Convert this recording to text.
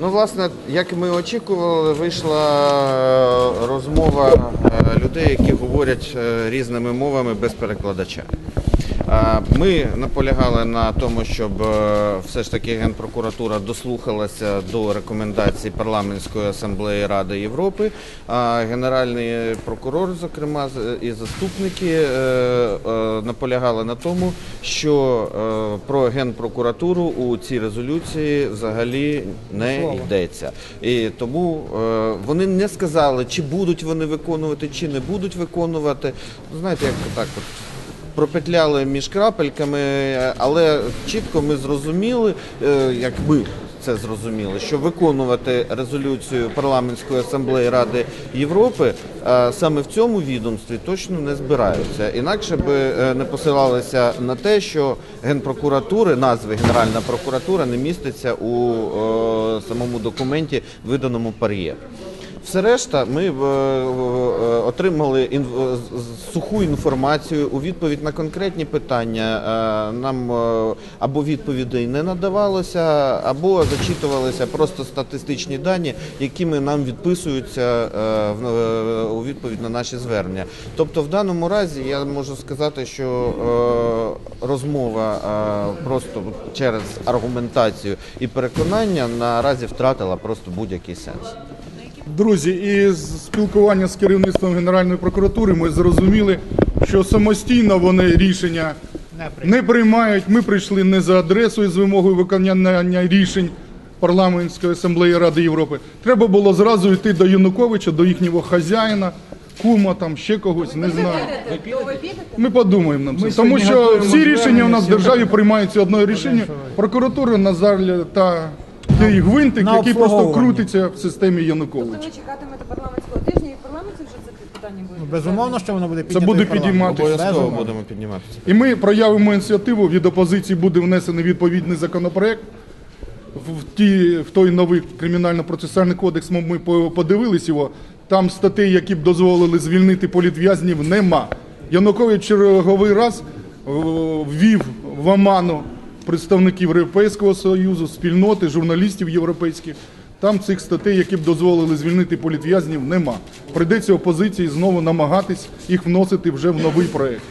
Ну, власне, як ми очікували, вийшла е, розмова е, людей, які говорять е, різними мовами без перекладача. Ми наполягали на тому, щоб е, все ж таки Генпрокуратура дослухалася до рекомендацій парламентської асамблеї Ради Європи. А Генеральний прокурор, зокрема, і заступники е, е, наполягали на тому, що про генпрокуратуру у цій резолюції взагалі не йдеться. І тому вони не сказали, чи будуть вони виконувати, чи не будуть виконувати. Ну, Знаєте, як так от пропетляли між крапельками, але чітко ми зрозуміли, е, як ми це зрозуміли, що виконувати резолюцію парламентської асамблеї Ради Європи е, саме в цьому відомстві точно не збираються. Інакше би е, не посилалися на те, що генпрокуратури, назви Генеральна прокуратура не міститься у самому документі, виданому пар'є. Все решта, ми е, е, отримали е, з- суху інформацію у відповідь на конкретні питання. Нам або відповідей не надавалося, або зачитувалися просто статистичні дані, якими нам відписуються у відповідь на наші звернення. Тобто, в даному разі я можу сказати, що розмова просто через аргументацію і переконання наразі втратила просто будь-який сенс. Друзі, із спілкування з керівництвом Генеральної прокуратури ми зрозуміли, що самостійно вони рішення не приймають. Ми прийшли не за адресою з вимогою виконання рішень парламентської асамблеї Ради Європи. Треба було зразу йти до Януковича, до їхнього хазяїна, кума, там ще когось, не знаю. Ми подумаємо цим. Ми Тому що всі рішення у нас в державі приймаються одною рішенням. Прокуратура на жаль, та той гвинтик, на який просто обслуговування. крутиться в системі Тобто Януковича. ви чекатимете парламентського тижня і в парламенті вже це питання буде? Безумовно, що воно буде Це піднято буде. Обов'язково Безумовно. будемо підніматися. І ми проявимо ініціативу від опозиції буде внесений відповідний законопроект. В, ті, в той новий кримінально-процесуальний кодекс ми ми по- подивились його. Там статей, які б дозволили звільнити політв'язнів, нема. Янукович черговий раз е, ввів в оману представників Європейського Союзу, спільноти, журналістів європейських. Там цих статей, які б дозволили звільнити політв'язнів, нема. Прийдеться опозиції знову намагатись їх вносити вже в новий проект.